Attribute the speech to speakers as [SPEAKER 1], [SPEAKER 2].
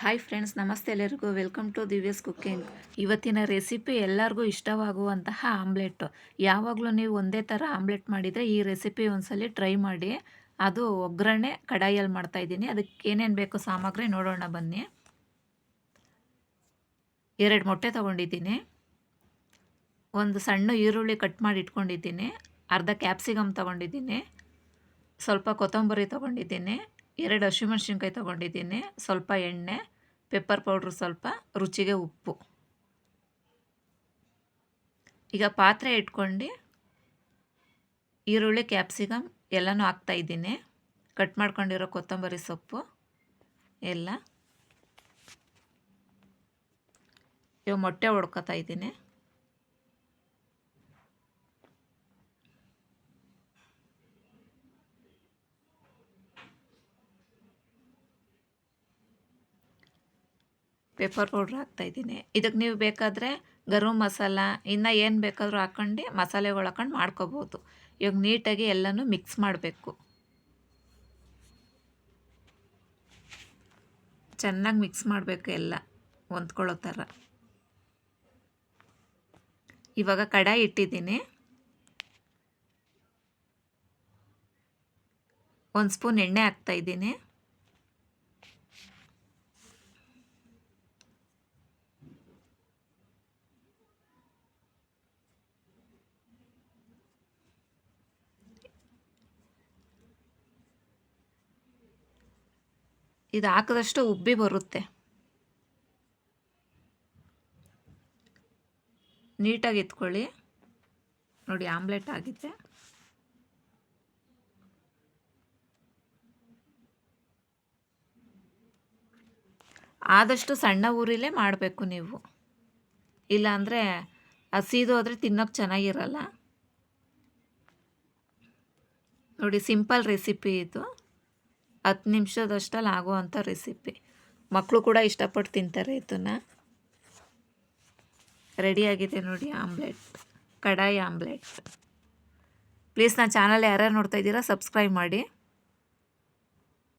[SPEAKER 1] Hi friends ನಮಸ್ತೆ ಎಲ್ಲರಿಗೂ. Welcome to Divya's cooking ಇವತ್ತಿನ ರೆಸಿಪಿ ಎಲ್ಲರಿಗೂ ಇಷ್ಟವಾಗುವಂತಹ ಆಮ್ಲೆಟ್ಟು ಯಾವಾಗಲೂ ನೀವು ಒಂದೇ ಥರ ಆಮ್ಲೆಟ್ ಮಾಡಿದರೆ ಈ ರೆಸಿಪಿ ಒಂದ್ಸಲಿ ಟ್ರೈ ಮಾಡಿ. ಅದು ಒಗ್ಗರಣೆ ಕಡಾಯಲ್ಲಿ ಮಾಡ್ತಾಯಿದ್ದೀನಿ ಅದಕ್ಕೆ ಏನೇನು ಬೇಕು ಸಾಮಗ್ರಿ ನೋಡೋಣ ಬನ್ನಿ. ಎರಡು ಮೊಟ್ಟೆ ತೊಗೊಂಡಿದ್ದೀನಿ. ಒಂದು ಸಣ್ಣ ಈರುಳ್ಳಿ ಕಟ್ ಮಾಡಿ ಇಟ್ಕೊಂಡಿದ್ದೀನಿ. ಅರ್ಧ ಕ್ಯಾಪ್ಸಿಕಮ್ ತೊಗೊಂಡಿದ್ದೀನಿ. ಸ್ವಲ್ಪ ಕೊತ್ತಂಬರಿ ತೊಗೊಂಡಿದ್ದೀನಿ. ಎರಡು ಹಸಿಮೆಣ್ಸಿನ್ಕಾಯಿ ತೊಗೊಂಡಿದ್ದೀನಿ. ಸ್ವಲ್ಪ ಎಣ್ಣೆ ಪೆಪ್ಪರ್ ಪೌಡ್ರ್ ಸ್ವಲ್ಪ, ರುಚಿಗೆ ಉಪ್ಪು. ಈಗ ಪಾತ್ರೆ ಇಟ್ಕೊಂಡು ಈರುಳ್ಳಿ ಕ್ಯಾಪ್ಸಿಕಮ್ ಎಲ್ಲನೂ ಹಾಕ್ತಾಯಿದ್ದೀನಿ ಕಟ್ ಮಾಡ್ಕೊಂಡಿರೋ ಕೊತ್ತಂಬರಿ ಸೊಪ್ಪು ಎಲ್ಲ. ಇವು ಮೊಟ್ಟೆ ಹೊಡ್ಕೊತಾ ಇದ್ದೀನಿ. ಪೆಪ್ಪರ್ ಪೌಡ್ರ್ ಹಾಕ್ತಾಯಿದ್ದೀನಿ ಇದಕ್ಕೆ ನೀವು ಬೇಕಾದರೆ ಗರಂ ಮಸಾಲ, ಇನ್ನು ಏನು ಬೇಕಾದರೂ ಹಾಕ್ಕೊಂಡು ಮಸಾಲೆಗಳು ಹಾಕೊಂಡು ಮಾಡ್ಕೋಬೋದು. ಇವಾಗ ನೀಟಾಗಿ ಎಲ್ಲನೂ ಮಿಕ್ಸ್ ಮಾಡಬೇಕು. ಚೆನ್ನಾಗಿ ಮಿಕ್ಸ್ ಮಾಡಬೇಕು ಎಲ್ಲ, ಹೊಂದ್ಕೊಳ್ಳೋ ಥರ. ಇವಾಗ ಕಡಾಯಿ ಇಟ್ಟಿದ್ದೀನಿ. ಒಂದು ಸ್ಪೂನ್ ಎಣ್ಣೆ ಹಾಕ್ತಾಯಿದ್ದೀನಿ ಇದು ಹಾಕಿದಷ್ಟು ಉಬ್ಬಿ ಬರುತ್ತೆ. ನೀಟಾಗಿ ಎತ್ಕೊಳ್ಳಿ. ನೋಡಿ, ಆಮ್ಲೆಟ್ ಆಗಿದೆ. ಆದಷ್ಟು ಸಣ್ಣ ಊರಿಲೇ ಮಾಡಬೇಕು ನೀವು. ಇಲ್ಲಾಂದರೆ ಹಸಿದು ತಿನ್ನೋಕೆ ಚೆನ್ನಾಗಿರಲ್ಲ. ನೋಡಿ, ಸಿಂಪಲ್ ರೆಸಿಪಿ ಇದು. ಹತ್ತು ನಿಮಿಷದಷ್ಟಲ್ಲಿ ಆಗುವಂಥ ರೆಸಿಪಿ. ಮಕ್ಕಳು ಕೂಡ ಇಷ್ಟಪಟ್ಟು ತಿಂತಾರೆ ಇದನ್ನು. ರೆಡಿಯಾಗಿದೆ ನೋಡಿ ಆಮ್ಲೆಟ್, ಕಡಾಯಿ ಆಮ್ಲೆಟ್. ಪ್ಲೀಸ್ ನನ್ನ ಚಾನಲ್ ಯಾರ್ಯಾರು ನೋಡ್ತಾ ಇದ್ದೀರಾ ಸಬ್ಸ್ಕ್ರೈಬ್ ಮಾಡಿ.